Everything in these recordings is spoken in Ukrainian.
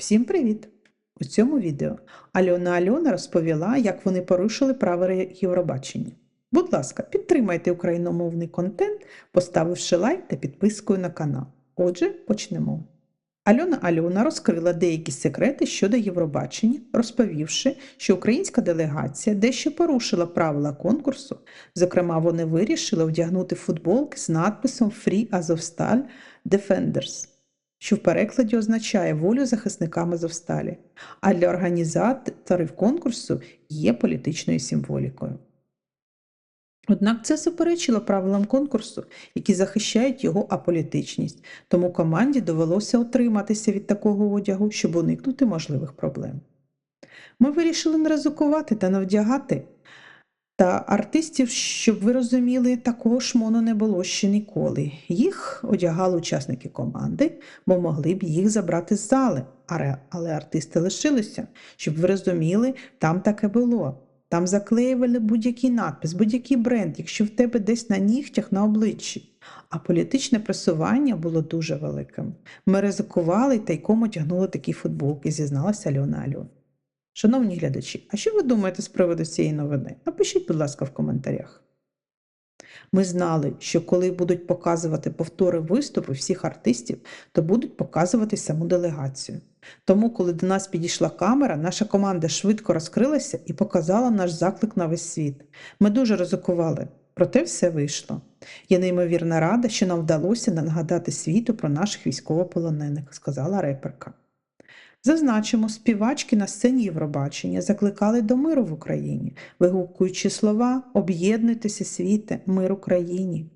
Всім привіт! У цьому відео Альона Альона розповіла, як вони порушили правила Євробачення. Будь ласка, підтримайте україномовний контент, поставивши лайк та підпискою на канал. Отже, почнемо. Альона Альона розкрила деякі секрети щодо Євробачення, розповівши, що українська делегація дещо порушила правила конкурсу. Зокрема, вони вирішили вдягнути футболки з надписом Free Azovstal Defenders що в перекладі означає волю захисникам Азовсталі, а для організаторів конкурсу є політичною символікою. Однак це суперечило правилам конкурсу, які захищають його аполітичність, тому команді довелося утриматися від такого одягу, щоб уникнути можливих проблем. Ми вирішили не ризикувати та не вдягати та артистів, щоб ви розуміли, такого шмону не було ще ніколи. Їх одягали учасники команди, бо могли б їх забрати з зали, але, артисти лишилися, щоб ви розуміли, там таке було. Там заклеювали будь-який надпис, будь-який бренд, якщо в тебе десь на нігтях на обличчі. А політичне пресування було дуже великим. Ми ризикували і тайком одягнули такі футболки, зізналася Альона Альона. Шановні глядачі, а що ви думаєте з приводу цієї новини? Напишіть, будь ласка, в коментарях. Ми знали, що коли будуть показувати повтори виступу всіх артистів, то будуть показувати саму делегацію. Тому, коли до нас підійшла камера, наша команда швидко розкрилася і показала наш заклик на весь світ. Ми дуже ризикували, проте все вийшло. Я неймовірно рада, що нам вдалося нагадати світу про наших військовополонених, сказала реперка. Зазначимо, співачки на сцені Євробачення закликали до миру в Україні, вигукуючи слова Об'єднуйтеся світе, мир Україні.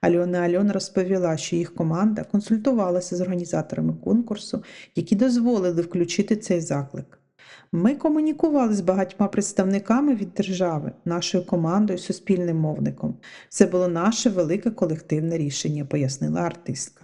Альона Альона розповіла, що їх команда консультувалася з організаторами конкурсу, які дозволили включити цей заклик. Ми комунікували з багатьма представниками від держави, нашою командою, суспільним мовником. Це було наше велике колективне рішення, пояснила артистка.